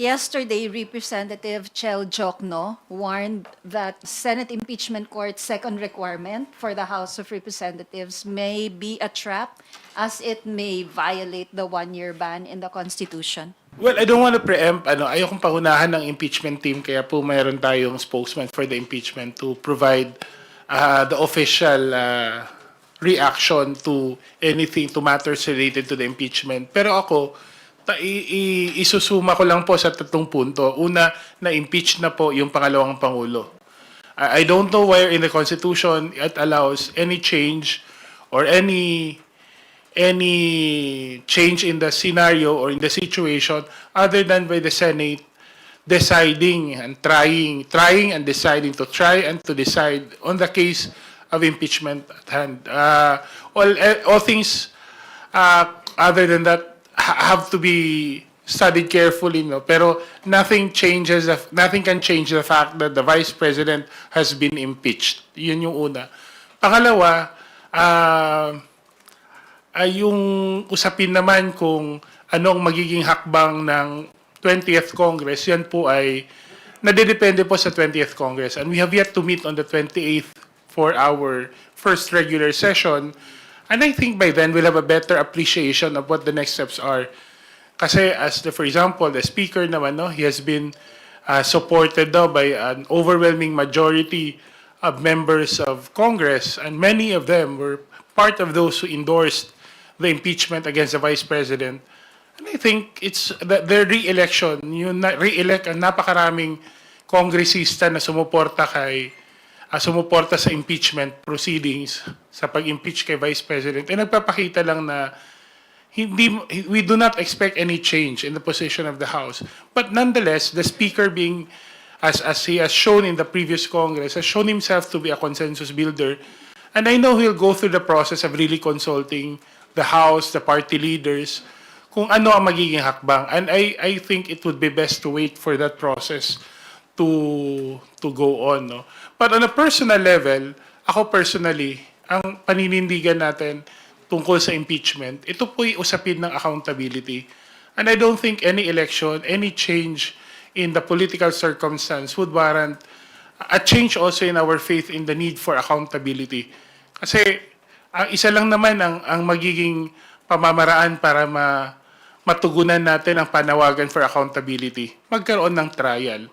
Yesterday, Representative Chel Jokno warned that Senate impeachment court's second requirement for the House of Representatives may be a trap as it may violate the one-year ban in the Constitution. Well, I don't want to preempt, ano, ayokong pahunahan ng impeachment team, kaya po mayroon tayong spokesman for the impeachment to provide uh, the official uh, reaction to anything, to matters related to the impeachment. Pero ako, i- i- isusuma ko lang po sa tatlong punto. Una, na-impeach na po yung pangalawang Pangulo. I I don't know where in the Constitution it allows any change or any any change in the scenario or in the situation other than by the Senate deciding and trying, trying and deciding to try and to decide on the case of impeachment at hand. Uh, all, eh, all things uh, other than that ha- have to be studied carefully, no? Pero nothing changes, nothing can change the fact that the Vice President has been impeached. Yun yung una. Pangalawa, uh, ay yung usapin naman kung anong magiging hakbang ng 20th Congress, yan po ay nadedepende po sa 20th Congress. And we have yet to meet on the 28th for our first regular session. And I think by then we'll have a better appreciation of what the next steps are. Kasi as the, for example, the speaker naman, no, he has been uh, supported daw by an overwhelming majority of members of Congress, and many of them were part of those who endorsed the impeachment against the Vice President. And I think it's the, their re-election, yung na, re-elect ang napakaraming kongresista na sumuporta kay ah, sumuporta sa impeachment proceedings sa pag-impeach kay Vice President. Eh nagpapakita lang na hindi we do not expect any change in the position of the House. But nonetheless, the Speaker being as as he has shown in the previous Congress has shown himself to be a consensus builder. And I know he'll go through the process of really consulting the House, the party leaders, kung ano ang magiging hakbang. And I I think it would be best to wait for that process to to go on, no. But on a personal level, ako personally, ang paninindigan natin tungkol sa impeachment, ito po'y usapin ng accountability. And I don't think any election, any change in the political circumstance would warrant a change also in our faith in the need for accountability. Kasi ang isa lang naman ang, ang magiging pamamaraan para ma, matugunan natin ang panawagan for accountability. Magkaroon ng trial.